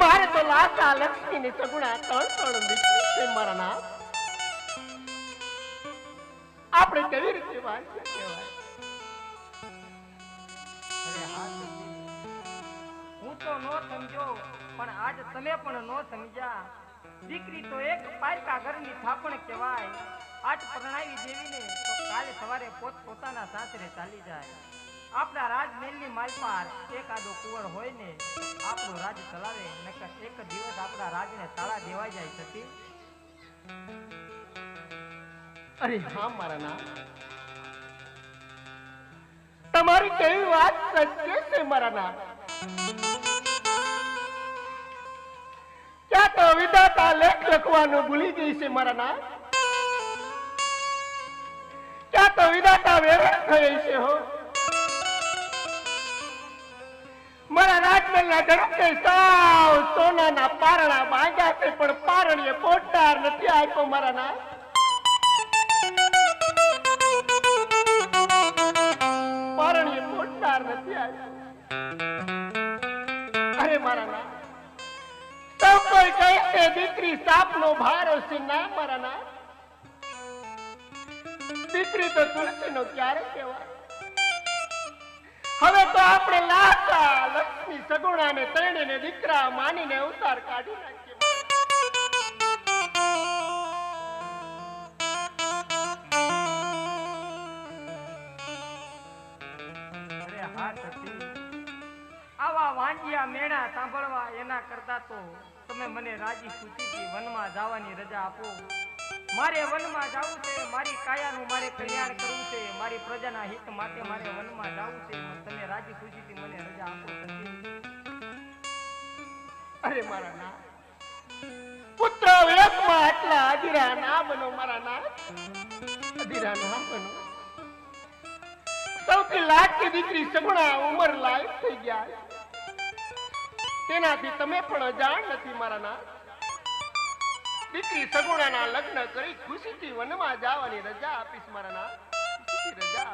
મારે તો લાતા લક્ષ્મી ની સગુણા ત્રણ ત્રણ છે મારા નામ આપણે કેવી રીતે. હું તો નો સમજો, પણ આજ તમે પણ નો સમજ્યા. દીકરી તો એક પારકા ઘરની થાપણ કહેવાય. આજ પરણાવી દેવીને તો કાલે સવારે પોત પોતાના સાસરે ચાલી જાય. આપણા રાજમહેલની માલમાં એક આદો કુંવર હોય ને આપણું રાજ ચલાવે, નકર એક દિવસ આપણા રાજને તાળા દેવાઈ જાય સતી અરે હા, મારા ના તમારી કેવી વાત સત્ય છે, મારા ના ક્યાં તો વિધાતા લેખ લખવાનું ભૂલી ગઈ છે, મારા ના ક્યાં તો વિધાતા રાજમહેલના ધડકે સાવ સોનાના પારણા માંગ્યા છે પણ પારણીએ પોટાર આપ્યો મારા નાથ. અરે મારા ના સૌ કોઈ કહે છે દીકરી સાપનો ભારો છે ના મારા ના દીકરી તો તુલસીનો ક્યારે કહેવાય? હવે તો આપણે લાતા લક્ષ્મી સગુણા ને ત્રણે ને દીકરા માનીને ઉતાર કાઢી નાખીએ આવા વાંજિયા મેળા સાંભળવા એના કરતા તો તમે મને રાજી ખુશીથી વનમાં જવાની રજા આપો. મારે વનમાં જવું છે, મારી કાયાનું મારે કલ્યાણ કરવું છે, મારી પ્રજાના હિત માટે મારે વનમાં જવું છે. તમે રાજી ખુશીથી મને રજા આપો અરે મારા ના પુત્ર વેશમાં આટલા અધીરા ના બનો, મારા ના અધીરા ના બનો. સૌથી લાડકી દીકરી સગુણા ઉંમર લાયક થઈ ગયા તેનાથી તમે પણ અજાણ નથી, મારા ના દીકરી સગુણાના લગ્ન કરી ખુશીથી વનમાં જવાની રજા આપીશ મારા ના રજા